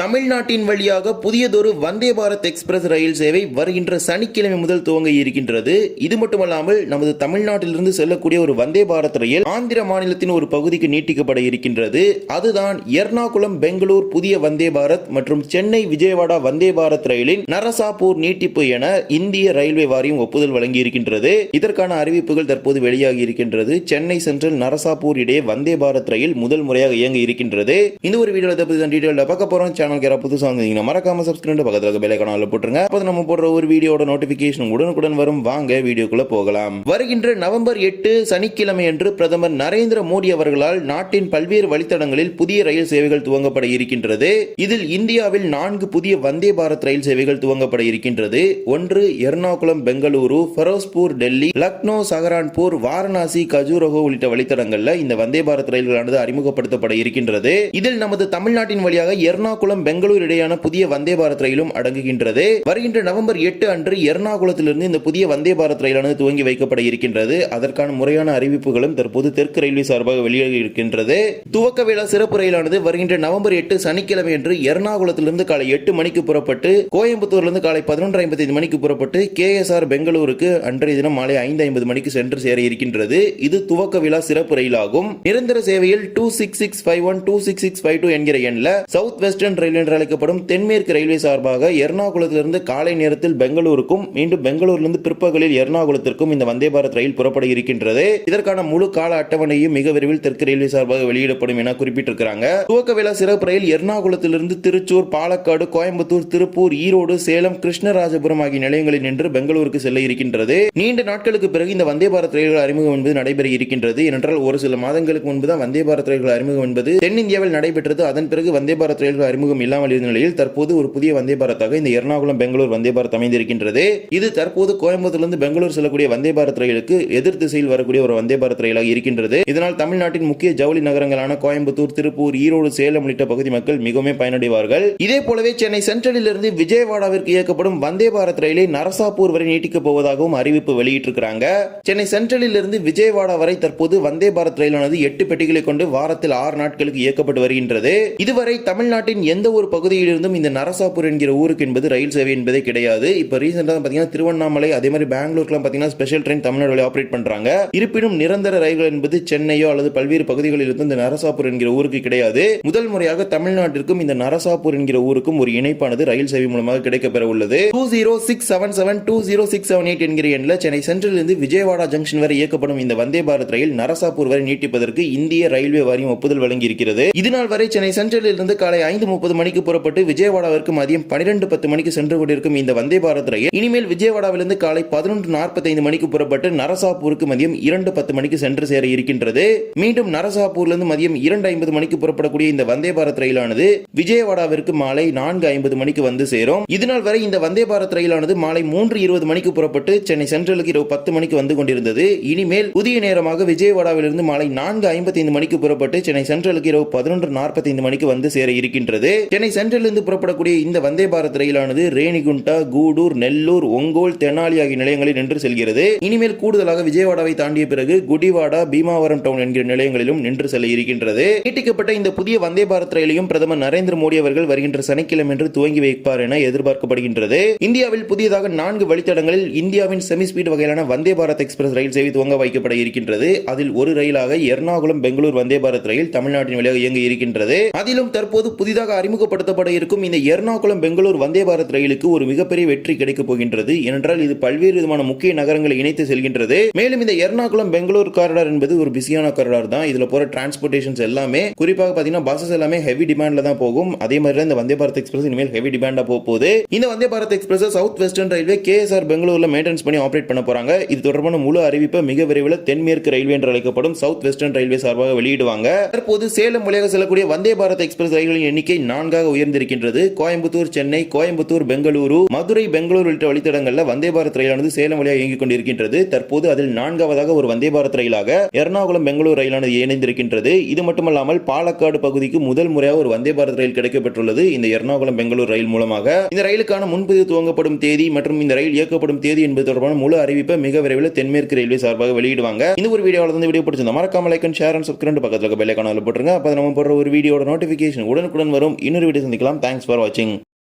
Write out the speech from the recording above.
தமிழ்நாட்டின் வழியாக புதியதொரு வந்தே பாரத் எக்ஸ்பிரஸ் ரயில் சேவை வருகின்ற சனிக்கிழமை முதல் துவங்க இருக்கின்றது. இது மட்டுமல்லாமல் நமது தமிழ்நாட்டிலிருந்து செல்லக்கூடிய ஒரு வந்தே பாரத் ரயில் ஆந்திர மாநிலத்தின் ஒரு பகுதிக்கு நீட்டிக்கப்பட இருக்கின்றது. அதுதான் எர்ணாகுளம் பெங்களூர் புதிய வந்தே பாரத் மற்றும் சென்னை விஜயவாடா வந்தே பாரத் ரயிலின் நரசாபூர் நீட்டிப்பு என இந்திய ரயில்வே வாரியம் ஒப்புதல் வழங்கி இருக்கின்றது. இதற்கான அறிவிப்புகள் தற்போது வெளியாகி இருக்கின்றது. சென்னை சென்ட்ரல் நரசாபூர் இடையே வந்தே பாரத் ரயில் முதல் முறையாக இயங்க இருக்கின்றது. இந்த ஒரு வீடியோல பார்க்க போறோம். சேனல் யாராவது புதுசாக வந்தீங்கன்னா மறக்காம சப்ஸ்கிரைப் பக்கத்தில் இருக்க பெல் ஐகானில் போட்டுருங்க. அப்போ நம்ம போடுற ஒரு வீடியோட நோட்டிபிகேஷன் உடனுக்குடன் வரும். வாங்க வீடியோக்குள்ள போகலாம். வருகின்ற நவம்பர் எட்டு சனிக்கிழமை அன்று பிரதமர் நரேந்திர மோடி அவர்களால் நாட்டின் பல்வேறு வழித்தடங்களில் புதிய ரயில் சேவைகள் துவங்கப்பட இருக்கின்றது. இதில் இந்தியாவில் நான்கு புதிய வந்தே பாரத் ரயில் சேவைகள் துவங்கப்பட இருக்கின்றது. ஒன்று எர்ணாகுளம் பெங்களூரு ஃபெரோஸ்பூர் டெல்லி லக்னோ சஹரான்பூர் வாரணாசி கஜூரகோ உள்ளிட்ட வழித்தடங்களில் இந்த வந்தே பாரத் ரயில்களானது அறிமுகப்படுத்தப்பட இருக்கின்றது. இதில் நமது தமிழ்நாட்டின் வழியாக எர்ணாகுளம் எர்ணாகுளம் பெங்களூர் இடையான புதிய வந்தே பாரத் ரயிலும் அடங்குகின்றது. வருகின்ற நவம்பர் எட்டு அன்று எர்ணாகுளத்திலிருந்து இந்த புதிய வந்தே பாரத் ரயிலானது துவங்கி வைக்கப்பட இருக்கின்றது. அதற்கான முறையான அறிவிப்புகளும் தற்போது தெற்கு ரயில்வே சார்பாக வெளியாகி இருக்கின்றது. துவக்க விழா சிறப்பு ரயிலானது வருகின்ற நவம்பர் எட்டு சனிக்கிழமை அன்று எர்ணாகுளத்திலிருந்து காலை எட்டு மணிக்கு புறப்பட்டு கோயம்புத்தூர்லிருந்து காலை பதினொன்று ஐம்பத்தைந்து மணிக்கு புறப்பட்டு கே எஸ் ஆர் பெங்களூருக்கு அன்றைய தினம் மாலை ஐந்து ஐம்பது மணிக்கு சென்று சேர இருக்கின்றது. இது துவக்க விழா சிறப்பு ரயிலாகும். நிரந்தர சேவையில் two six six five one two six six five two என்கிற எண்ணில் சவுத் வெஸ்டர்ன் ரயில் என்று அழைக்கப்படும் தென்மேற்கு ரயில்வே சார்பாக எர்ணாகுளத்திலிருந்து காலை நேரத்தில் பெங்களூருக்கும் மீண்டும் பெங்களூரிலிருந்து பிற்பகலில் எர்ணாகுளத்திற்கும் இந்த வந்தே பாரத் ரயில் புறப்பட இருக்கின்றது. இதற்கான முழு கால அட்டவணையும் மிக விரைவில் தெற்கு ரயில்வே சார்பாக வெளியிடப்படும் என குறிப்பிட்டிருக்கிறாங்க. துவக்க விழா சிறப்பு ரயில் எர்ணாகுளத்திலிருந்து திருச்சூர் பாலக்காடு கோயம்புத்தூர் திருப்பூர் ஈரோடு சேலம் கிருஷ்ணராஜபுரம் ஆகிய நிலையங்களில் நின்று பெங்களூருக்கு செல்ல இருக்கின்றது. நீண்ட நாட்களுக்கு பிறகு இந்த வந்தே பாரத் ரயில்கள் அறிமுகம் என்பது நடைபெற இருக்கின்றது. ஏனென்றால் ஒரு சில மாதங்களுக்கு முன்பு தான் வந்தே பாரத் ரயில்கள் அறிமுகம் என்பது தென்னிந்தியாவில் நடைபெற்றது. அதன் பிறகு வந்தே பாரத் ரயில்கள் அறிமுகம் இல்லாமல் இருந்த நிலையில் தற்போது ஒரு புதிய வந்தே பாரத்தாக இந்த எர்ணாகுளம் பெங்களூர் வந்தே பாரத் அமைந்திருக்கின்றது. இது தற்போது கோயம்புத்தூர்லிருந்து பெங்களூர் செல்லக்கூடிய வந்தே பாரத் ரயிலுக்கு எதிர் திசையில் வரக்கூடிய ஒரு வந்தே பாரத் ரயிலாக இருக்கின்றது. இதனால் தமிழ்நாட்டின் முக்கிய ஜவுளி நகரங்களான கோயம்புத்தூர் திருப்பூர் ஈரோடு சேலம் உள்ளிட்ட பகுதி மக்கள் மிகவும் பயனடைவார்கள். இதே போலவே சென்னை சென்ட்ரலில் இருந்து விஜயவாடாவிற்கு இயக்கப்படும் வந்தே பாரத் ரயிலை நரசாப்பூர் வரை நீட்டிக்கப் போவதாகவும் அறிவிப்பு வெளியிட்டிருக்கிறாங்க. சென்னை சென்ட்ரலில் இருந்து விஜயவாடா வரை தற்போது வந்தே பாரத் ரயிலானது எட்டு பெட்டிகளை கொண்டு வாரத்தில் ஆறு நாட்களுக்கு இயக்கப்பட்டு வருகின்றது. இதுவரை தமிழ்நாட்டின் எந்த ஒரு பகுதியிலிருந்தும் இந்த நரசாப்பூர் என்கிற ஊருக்கு என்பது ரயில் சேவை என்பதே கிடையாது. இப்போ ரீசெண்டாக பார்த்தீங்கன்னா திருவண்ணாமலை அதே மாதிரி பெங்களூருக்குலாம் பார்த்தீங்கன்னா ஸ்பெஷல் ட்ரெயின் தமிழ்நாடு வழி ஆப்ரேட் பண்றாங்க. இருப்பினும் நிரந்தர ரயில்கள் என்பது சென்னையோ அல்லது பல்வேறு பகுதிகளில் இருந்து இந்த நரசாப்பூர் என்கிற ஊருக்கு கிடையாது. முதல் முறையாக தமிழ்நாட்டிற்கும் இந்த நரசாப்பூர் என்கிற ஊருக்கும் ஒரு இணைப்பானது ரயில் சேவை மூலமாக கிடைக்கப்பெற உள்ளது. Two zero six seven seven two zero six seven eight என்கிற எண்ணில் சென்னை சென்ட்ரல் இருந்து விஜயவாடா ஜங்ஷன் வரை இயக்கப்படும் இந்த வந்தே பாரத் ரயில் நரசாப்பூர் வரை நீட்டிப்பதற்கு இந்திய ரயில்வே வாரியம் ஒப்புதல் வழங்கி இருக்கிறது இதுநாள் வரை சென்னை சென்ட்ரலில் இருந்து காலை ஐந்து முப்பது மணிக்கு புறப்பட்டு விஜயவாடாவிற்கு மதியம் பனிரெண்டு பத்து மணிக்கு சென்று கொண்டிருக்கும் இந்த வந்தே பாரத் ரயில் இனிமேல் விஜயவாடாவிலிருந்து காலை பதினொன்று நாற்பத்தைந்து மணிக்கு புறப்பட்டு நரசாப்பூருக்கு மதியம் இரண்டு பத்து மணிக்கு சென்று சேர இருக்கின்றது. மீண்டும் நரசாப்பூரிலிருந்து மதியம் இரண்டு ஐம்பது மணிக்கு புறப்படக்கூடிய இந்த வந்தே பாரத் ரயிலானது விஜயவாடாவிற்கு மாலை நான்கு ஐம்பது மணிக்கு வந்து சேரும். இதனால் வரை இந்த வந்தே பாரத் ரயிலானது மாலை மூன்று இருபது மணிக்கு புறப்பட்டு சென்னை சென்ட்ரலுக்கு இரவு பத்து மணிக்கு வந்து கொண்டிருந்தது. இனிமேல் புதிய நேரமாக விஜயவாடாவிலிருந்து மாலை நான்கு ஐம்பத்தைந்து மணிக்கு புறப்பட்டு சென்னை சென்ட்ரலுக்கு இரவு பதினொன்று நாற்பத்தைந்து மணிக்கு வந்து சேர இருக்கின்றது. சென்னை சென்ட்ரலிருந்து புறப்படக்கூடிய இந்த வந்தே பாரத் ரயிலானது ரேணிகுண்டா கூடூர் நெல்லூர் ஒங்கோல் தெனாலி ஆகிய நிலையங்களில் நின்று செல்கிறது. இனிமேல் கூடுதலாக விஜயவாடாவை தாண்டிய பிறகு குடிவாடா பீமாவரம் டவுன் என்கிற நிலையங்களிலும் நின்று செல்ல இருக்கின்றது. நீட்டிக்கப்பட்ட இந்த புதிய வந்தே பாரத் ரயிலையும் பிரதமர் நரேந்திர மோடி அவர்கள் வருகின்ற சனிக்கிழமை துவங்கி வைப்பார் என எதிர்பார்க்கப்படுகின்றது. இந்தியாவில் புதியதாக நான்கு வழித்தடங்களில் இந்தியாவின் செமி ஸ்பீட் வகையிலான வந்தே பாரத் எக்ஸ்பிரஸ் ரயில் சேவை துவங்க வைக்கப்பட இருக்கின்றது. அதில் ஒரு ரயிலாக எர்ணாகுளம் பெங்களூர் வந்தே பாரத் ரயில் தமிழ்நாட்டின் வழியாக இயங்க இருக்கின்றது. அதிலும் தற்போது புதிதாக அறிமுக அறிமுகப்படுத்தப்பட இருக்கும் இந்த எர்ணாகுளம் பெங்களூர் வந்தே பாரத் ரயிலுக்கு ஒரு மிகப்பெரிய வெற்றி கிடைக்கப் போகின்றது. ஏனென்றால் இது பல்வேறு விதமான முக்கிய நகரங்களை இணைத்து செல்கின்றது. மேலும் இந்த எர்ணாகுளம் பெங்களூர் காரிடார் என்பது ஒரு பிஸியான காரிடார் தான். இதுல போற டிரான்ஸ்போர்டேஷன்ஸ் எல்லாமே குறிப்பாக பாத்தீங்கன்னா பஸ்ஸஸ் எல்லாமே ஹெவி டிமாண்ட்ல தான் போகும். அதே மாதிரி இந்த வந்தே பாரத் எக்ஸ்பிரஸ் இனிமேல் ஹெவி டிமாண்டா போக போகுது. இந்த Vande Bharat express south western railway KSR பெங்களூர்ல மெயின்டெனன்ஸ் பண்ணி ஆப்ரேட் பண்ண போறாங்க. இது தொடர்பான முழு அறிவிப்பை மிக விரைவில் தென்மேற்கு ரயில்வே என்று அழைக்கப்படும் சவுத் வெஸ்டர்ன் ரயில்வே சார்பாக வெளியிடுவாங்க. தற்போது சேலம் வழியாக செல்லக்கூடிய வந்தே பாரத் எக்ஸ்பிரஸ் ரயில்களின் எண்ணிக்கை நான்காக உயர்ந்திருக்கின்றது. கோயம்புத்தூர் சென்னை கோயம்புத்தூர் பெங்களூரு மதுரை பெங்களூர் உள்ளிட்ட வழித்தடங்களில் வந்தே பாரத் ரயிலானது சேலம் வழியாக இயங்கிக் கொண்டிருக்கின்றது. தற்போது அதில் நான்காவதாக ஒரு வந்தே பாரத் ரயிலாக எர்ணாகுளம் பெங்களூர் ரயிலானது இணைந்திருக்கின்றது. இது மட்டுமல்லாமல் பாலக்காடு பகுதிக்கு முதல் முறையாக ஒரு வந்தே பாரத் ரயில் கிடைக்கப்பெற்றுள்ளது. இந்த எர்ணாகுளம் பெங்களூர் ரயில் மூலமாக. இந்த ரயிலுக்கான முன்பதிவு துவங்கப்படும் தேதி மற்றும் இந்த ரயில் இயக்கப்படும் தேதி என்பது தொடர்பான முழு அறிவிப்பை மிக விரைவில் தென்மேற்கு ரயில்வே சார்பாக வெளியிடுவாங்க. இந்த ஒரு வீடியோவில் வந்து வீடியோ பிடிச்சிருந்தா மறக்காம like and share and subscribe பக்கத்தில் இருக்க போட்டுருங்க. அப்போ நம்ம போடுற ஒரு வீடியோட நோட்டிஃபிகேஷன் உடனுக்குடன் வரும். இன்னொரு வீடியோ சந்திக்கலாம். தேங்க்ஸ் ஃபார் வாட்சிங்